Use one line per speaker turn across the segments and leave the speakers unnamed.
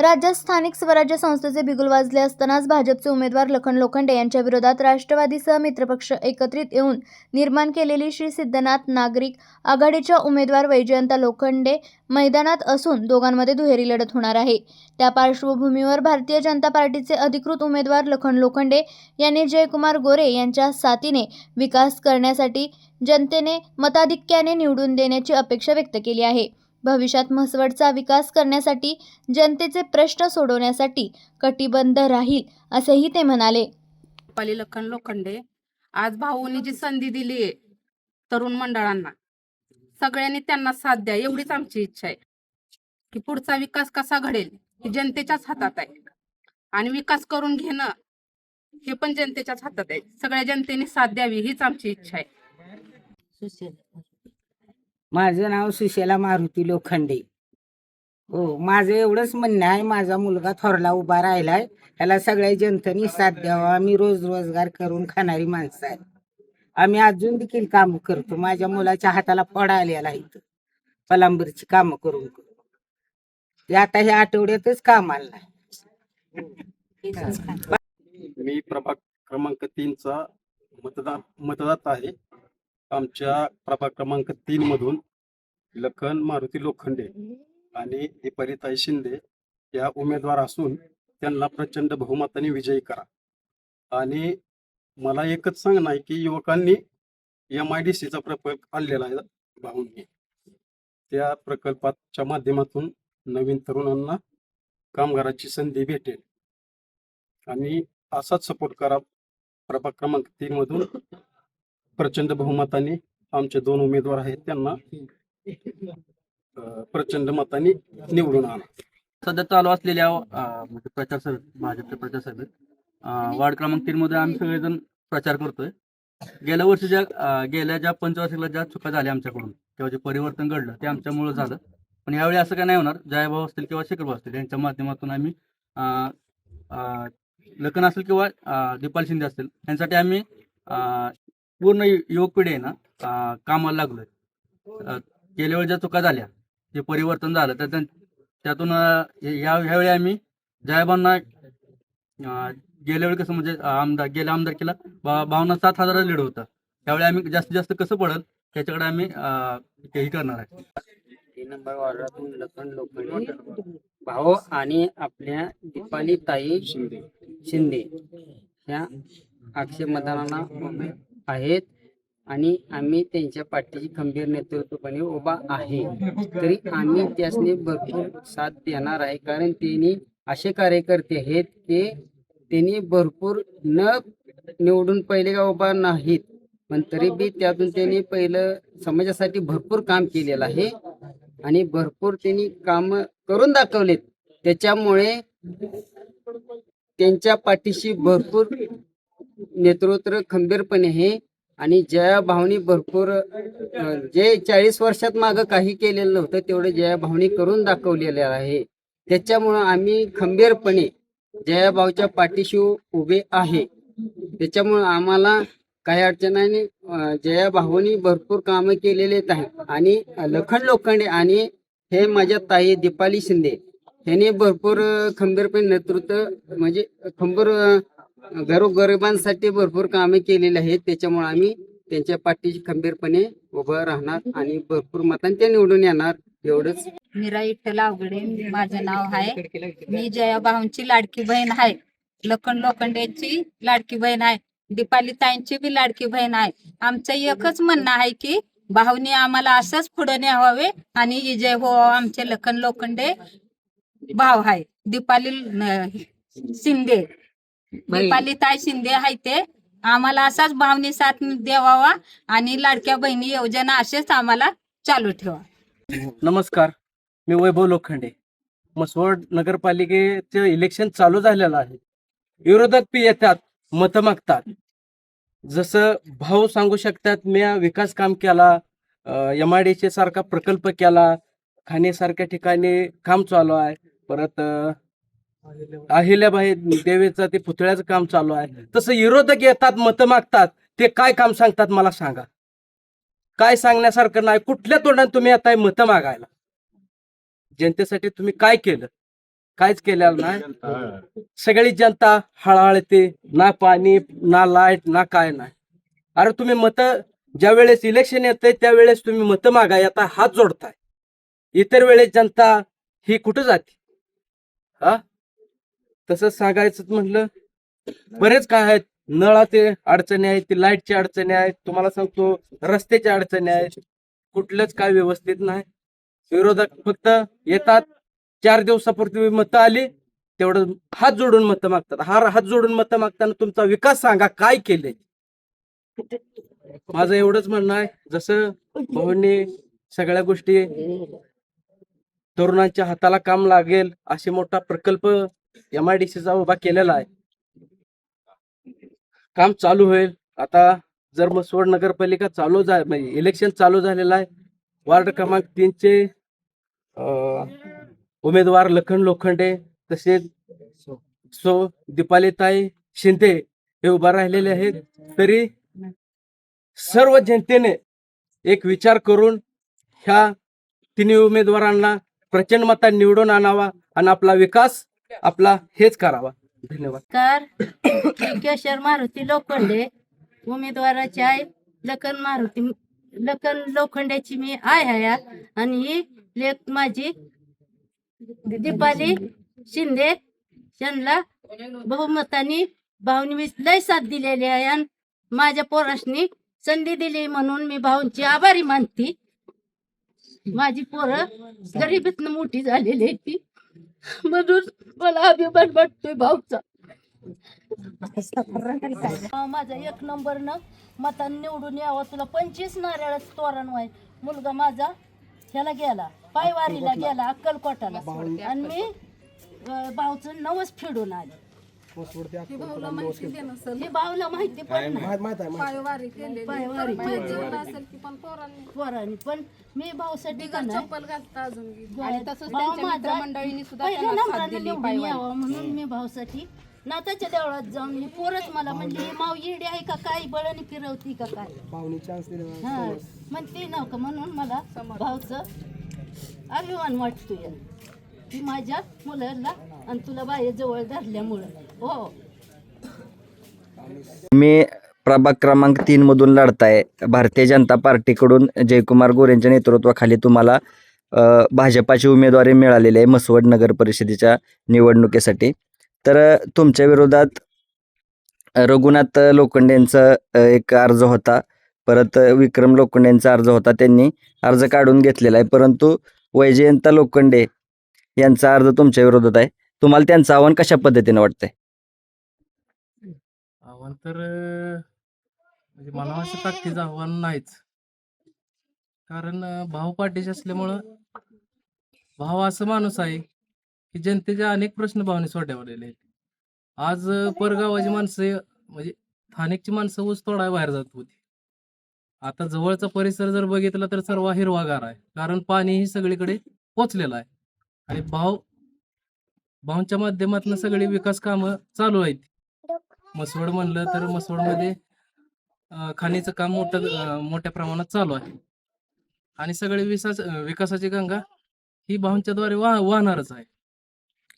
राज्यात स्थानिक स्वराज्य संस्थेचे बिगुल वाजले असतानाच भाजपचे उमेदवार लखन लोखंडे यांच्या विरोधात राष्ट्रवादीसह मित्रपक्ष एकत्रित येऊन निर्माण केलेली श्री सिद्धनाथ नागरिक आघाडीच्या उमेदवार वैजयंता लोखंडे मैदानात असून दोघांमध्ये दुहेरी लढत होणार आहे. त्या पार्श्वभूमीवर भारतीय जनता पार्टीचे अधिकृत उमेदवार लखन लोखंडे यांनी जयकुमार गोरे यांच्या साथीने विकास करण्यासाठी जनतेने मताधिक्याने निवडून देण्याची अपेक्षा व्यक्त केली आहे. भविष्यात म्हसवडचा विकास करण्यासाठी जनतेचे प्रश्न सोडवण्यासाठी कटिबद्ध राहील असेही ते म्हणाले.
पाली लखन लोखंडे आज भाऊनी जी संधी दिली आहे तरुण मंडळांना सगळ्यांनी त्यांना साथ द्या एवढीच आमची इच्छा आहे. की पुढचा विकास कसा घडेल हे जनतेच्याच हातात आहे. आणि विकास करून घेणं हे पण जनतेच्याच हातात आहे. सगळ्या जनतेने साथ द्यावी हीच आमची इच्छा आहे.
माझं नाव सुशेला मारुती लोखंडे. हो माझं एवढंच म्हणणं आहे माझा मुलगा थोरला उभा राहिलाय त्याला सगळ्या जनतेने साथ द्यावा आम्ही रोज रोजगार करून खाणारी माणसं आहे आम्ही अजून देखील काम करतो माझ्या मुलाच्या हाताला फोड आलेला इथं पलांबरची कामं करून ते आता ह्या आठवड्यातच काम आलं
मी प्रभाग क्रमांक तीनचा मतदार मतदाता आहे. आमच्या प्रभाग क्रमांक तीन मधून लखन मारुती लोखंडे आणि दीपालीताई शिंदे या उमेदवार असून त्यांना प्रचंड बहुमताने विजयी करा. आणि मला एकच सांगणं आहे की युवकांनी एम आय डी सीचा प्रकल्प आणलेला आहे भाऊंनी त्या प्रकल्पाच्या माध्यमातून नवीन तरुणांना कामगाराची संधी भेटेल. आणि असाच सपोर्ट करा प्रभाग क्रमांक तीन मधून. प्रचंड बहुमताने आमचे दोन उमेदवार आहेत त्यांना प्रचंड मताने निवडून आणा.
सध्या चालू असलेल्या म्हणजे प्रचार सभेत भाजपच्या प्रचार सभेत वार्ड क्रमांक तीन मध्ये आम्ही सगळेजण प्रचार करतोय. गेल्या वर्षी ज्या गेल्या ज्या पंचवार्षिकला ज्या चुका झाल्या आमच्याकडून तेव्हा जे परिवर्तन घडलं ते आमच्यामुळे झालं. पण यावेळी असं काय नाही होणार जयभाऊ असतील किंवा शेखरभाऊ असतील यांच्या माध्यमातून आम्ही लखन असेल किंवा दीपाल शिंदे असतील यांसाठी आम्ही पूर्ण युवक पिढी आहे ना कामाला लागलोय. गेल्या वेळी ज्या चुका झाल्या जे परिवर्तन झालं तर त्या- त्यातून या ह्यावेळी आम्ही जयबांना गेल्या वेळी कसं म्हणजे आमदार गेल्या आमदार केला भावना सात हजार लीड होतं. त्यावेळी आम्ही जास्तीत जास्त कसं पडल त्याच्याकडे आम्ही अं, हे करणार आहे.
तीन नंबर वॉर्डातून लखन लोखंडे भाऊ आणि आपल्या दीपाली ताई
शिंदे.
शिंदे. ह्या अक्षय मतदानाला आहेत आणि आम्ही त्यांच्या पाठीशी खंबीर नेतृत्वपणे उभा आहे. तरी आम्ही त्यासनी भरपूर साथ देणार आहे. कारण त्यांनी असे कार्यकर्ते आहेत की त्यांनी भरपूर न निवडून पहिले का उभा नाहीत. पण तरी बी त्यातून त्यांनी पहिलं समाजासाठी भरपूर काम केलेलं आहे आणि भरपूर त्यांनी काम करून दाखवलेत. त्याच्यामुळे त्यांच्या पाठीशी भरपूर नेतृत्व खंबीरपणे आहे. आणि जया भावनी भरपूर जे चाळीस वर्षात मागं काही केलेलं नव्हतं तेवढं जया भावनी करून दाखवलेलं आहे. त्याच्यामुळं आम्ही खंबीरपणे जया भाऊच्या पाठीशी उभे आहे. त्याच्यामुळं आम्हाला काही अडचणांनी जया भाऊनी भरपूर कामं केलेले आहेत. आणि लखन लोखंडे आणि हे माझ्या ताई दीपाली शिंदे ह्याने भरपूर खंबीरपणे नेतृत्व म्हणजे खंबीर गरोगरिबांसाठी भरपूर कामे केलेली आहेत. त्याच्यामुळे आम्ही त्यांच्या पाठीशी खंबीरपणे उभं राहणार आणि भरपूर मतांनी ते निवडून येणार. एवढंच.
मीरा विठ्ठल अवघडे. माझं नाव आहे. मी जयाभाऊंची लाडकी बहीण आहे. लखन लोखंडेची लाडकी बहीण आहे. दीपाली ताईंची बी लाडकी बहीण आहे. आमचं एकच म्हणणं आहे की भाऊनी आम्हाला असंच पुढे न्यावावे आणि विजय हो आमचे लखन लोखंडे भाव आहे. दीपाली शिंदे. दीपाली ताई शिंदे आहे ते. आम्हाला असाच भावनी साथ द्यावा आणि लाडक्या बहिणी योजना असेच आम्हाला चालू ठेवा.
नमस्कार. मी वैभव लोखंडे. मसवड नगरपालिकेचे इलेक्शन चालू झालेलं आहे. विरोधक बी येतात मतं मागतात. जसं भाऊ सांगू शकतात मी विकास काम केला एम आय डी सारखा प्रकल्प केला खाणेसारख्या ठिकाणी काम चालू आहे. परत अहिल्याबाई देवीचं ते पुतळ्याचं काम चालू आहे. तसं विरोधक येतात मतं मागतात. ते काय काम सांगतात मला सांगा. काय सांगण्यासारखं नाही. कुठल्या तोंडाने तुम्ही आता मतं मागायला? जनतेसाठी तुम्ही काय केलं? काहीच केलेलं नाही. सगळी जनता हळहळते. ना पाणी ना लाइट ना काय नाही. अरे तुम्ही मत ज्या वेळेस इलेक्शन येते त्यावेळेस तुम्ही मत मागाय आता हात जोडताय. इतर वेळेस जनता ही कुठं जाते? हा तसंच सांगायचं म्हटलं बरेच काय आहेत. नळाचे अडचणी आहेत ती लाईटची अडचणी आहेत. तुम्हाला सांगतो रस्त्याच्या अडचणी आहेत. कुठलंच काय व्यवस्थित नाही. विरोधक फक्त येतात. चार दिवसापूर्वी मतं आली तेवढं हात जोडून मतं मागतात. हा हात जोडून मतं मागताना तुमचा विकास सांगा काय केले माझं एवढंच म्हणणं आहे. जसं भाऊंनी सगळ्या गोष्टी तरुणांच्या हाताला काम लागेल असे मोठा प्रकल्प एम आय डी सीचा उभा केलेला आहे. काम चालू होईल. आता जर मग सोड नगरपालिका चालू झा म्हणजे इलेक्शन चालू झालेलं आहे. वार्ड क्रमांक तीनचे अं, उमेदवार लखन लोखंडे तसेच सो दीपालीताई शिंदे हे उभा राहिलेले आहेत. तरी सर्व जनतेने एक विचार करून ह्या तिन्ही उमेदवारांना प्रचंड मता निवडून आणावा आणि आपला विकास आपला हेच करावा. धन्यवाद.
केशर मारुती लोखंडे उमेदवाराची आहे लखन मारुती लखन लोखंड्याची मी आय हयात आणि ही लेख माझी दीपाली शिंदे यांना बहुमताने भाऊनी मी लय साथ दिलेली आहे आणि माझ्या पोरासनी संधी दिली म्हणून मी भाऊंची आभारी मानते. माझी पोरं गरीबीतनं मोठी झालेली आहे ती. म्हणून मला अभिमान वाटतोय भाऊचा. माझा एक नंबर न मतान निवडून यावं तुला पंचवीस नारळ तोरण व्हाय. मुलगा माझा ह्याला गेला पायवारीला गेला अक्कलकोटाला आणि मी भाऊचं नवस फेडून आले. हे भाऊला माहिती पण नाही. पायवारी केली. पोरांनी. पण मी भाऊसाठी का नाही? भाऊ माझा पहिल्या नंबरानं निवडून यावं म्हणून मी भाऊसाठी नाताच्या देवळात जाऊन ही पोरच मला म्हणजे ही माव येडी आहे का काय? बळणी फिरवती का काय? हा म्हणते नव का म्हणून मला भाऊचं अभिमान वाटतोय. की माझ्या मुलाला आणि तुला बाहेर जवळ धरल्यामुळं.
मी प्रभाग क्रमांक तीन मधून लढताय. भारतीय जनता पार्टीकडून जयकुमार गोरेंच्या नेतृत्वाखाली तुम्हाला भाजपाची उमेदवारी मिळालेली आहे मसवड नगर परिषदेच्या निवडणुकीसाठी. तर तुमच्या विरोधात रघुनाथ लोखंडेंचा एक अर्ज होता. परत विक्रम लोखंडेंचा अर्ज होता. त्यांनी अर्ज काढून घेतलेला आहे. परंतु वैजयंता लोखंडे यांचा अर्ज तुमच्या विरोधात आहे. तुम्हाला त्यांचं आव्हान कशा पद्धतीने वाटतंय?
तर म्हणजे म्हणावं ताकदीचं आव्हान नाहीच. कारण भाऊ पाठीशी असल्यामुळं भाऊ असं माणूस आहे की जनतेचे अनेक प्रश्न भावने सोडवलेले आहेत. आज परगावाची माणसं म्हणजे स्थानिकची माणसं ऊस तोडाय बाहेर जात होती. आता जवळचा परिसर जर बघितला तर सर्व हिरवागार आहे. कारण पाणी ही सगळीकडे पोचलेलं आहे. आणि भाऊ भाऊंच्या माध्यमातून सगळी विकास कामं चालू आहेत. मसवड म्हणलं तर मसवडमध्ये खाणीचं काम मोठं मोठ्या प्रमाणात चालू आहे. आणि सगळे विकास विकासाची गंगा ही भाऊंच्याद्वारे वाह वाहणारच आहे.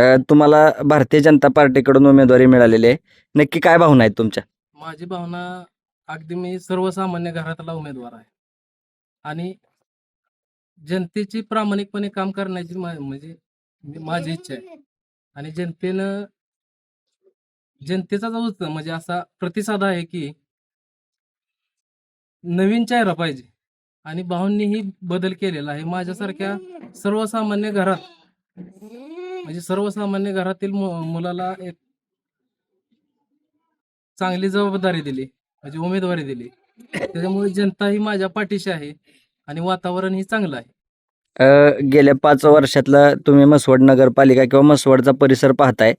अ, तुम्हाला भारतीय जनता पार्टीकडून उमेदवारी मिळालेली आहे. नक्की काय भावना आहेत तुमच्या?
माझी भावना अगदी मी सर्वसामान्य घरातला उमेदवार आहे. आणि जनतेची प्रामाणिकपणे काम करण्याची मा- म्हणजे माझी इच्छा आहे. आणि जनतेनं जनतेचा जो म्हणजे असा प्रतिसाद आहे की नवीन चेहरा पाहिजे. आणि भाऊंनीही बदल केलेला आहे. माझ्यासारख्या सर्वसामान्य घरात म्हणजे सर्वसामान्य घरातील मुलाला एक चांगली जबाबदारी दिली म्हणजे उमेदवारी दिली. त्याच्यामुळे जनता ही माझ्या पाठीशी आहे आणि वातावरण ही चांगलं आहे.
अ, गेल्या पाच वर्षातला तुम्ही मसवड नगरपालिका किंवा मसवडचा परिसर पाहताय.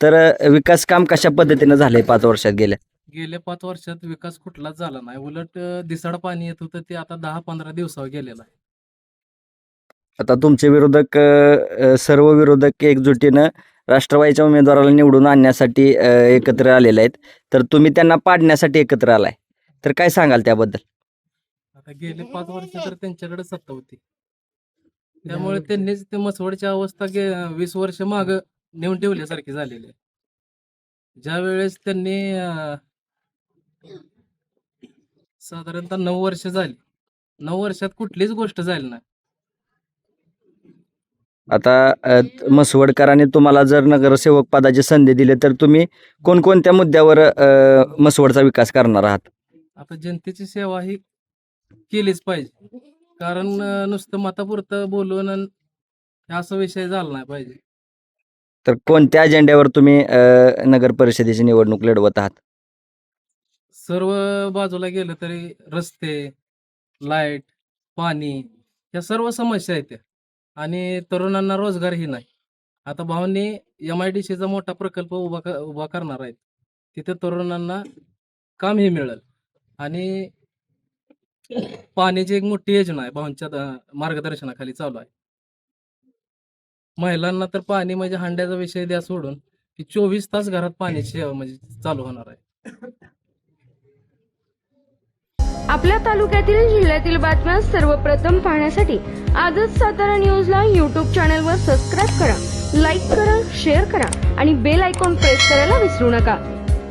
तर विकास काम कशा पद्धतीनं झालंय पाच वर्षात गेल्या?
गेल्या पाच वर्षात विकास कुठलाच झाला नाही. उलट दिसाड पाणी येत होतं ते आता दहा पंधरा दिवसावर गेलेलं आहे.
आता तुमचे विरोधक अ, सर्व विरोधक एकजुटीनं राष्ट्रवादीच्या उमेदवाराला निवडून आणण्यासाठी अ, एकत्र आलेले आहेत. तर तुम्ही त्यांना पाडण्यासाठी एकत्र आलाय. तर काय सांगाल त्याबद्दल?
आता गेले पाच वर्ष तर त्यांच्याकडे सत्ता होती. त्यामुळे त्यांनीच ते मसवडची अवस्था गे वीस वर्ष माग नेऊन ठेवल्यासारखी झालेली आहे ज्या वेळेस त्यांनी अं, साधारणतः नऊ वर्ष झाली. नऊ वर्षात कुठलीच गोष्ट झाली नाही.
आता अ, मसवडकरांनी तुम्हाला जर नगरसेवक पदाची संधी दिली तर तुम्ही कोणकोणत्या मुद्द्यावर अ, मसवडचा विकास करणार आहात?
आता जनतेची सेवा ही केलीच पाहिजे. कारण अं, नुसतं मतापुरतं बोलून अन हे असं विषय झाला नाही पाहिजे.
तर कोणत्या अजेंड्यावर तुम्ही अ, नगर परिषदेची निवडणूक लढवत आहात?
सर्व बाजूला गेलं तरी रस्ते लाइट पाणी या सर्व समस्या आहेत त्या. आणि तरुणांना रोजगारही नाही. आता भावांनी एम आय डी सीचा मोठा प्रकल्प उभा क उभा करणार आहेत. तिथे तरुणांना कामही मिळेल. आणि पाण्याची एक मोठी योजना आहे. भावांच्या द- मार्गदर्शनाखाली चालू आहे. महिलांना तर पाणी म्हणजे हांड्याचा विषय द्या सोडून की चोवीस तास घरात पाण्याची सेवा म्हणजे चालू होणार आहे.
आपल्या तालुक्यातील जिल्ह्यातील बातम्या सर्वप्रथम पाहण्यासाठी आजच सातारा न्यूजला यूट्यूब चॅनलवर सबस्क्राईब करा लाईक करा शेअर करा आणि बेल आयकॉन प्रेस करायला विसरू नका.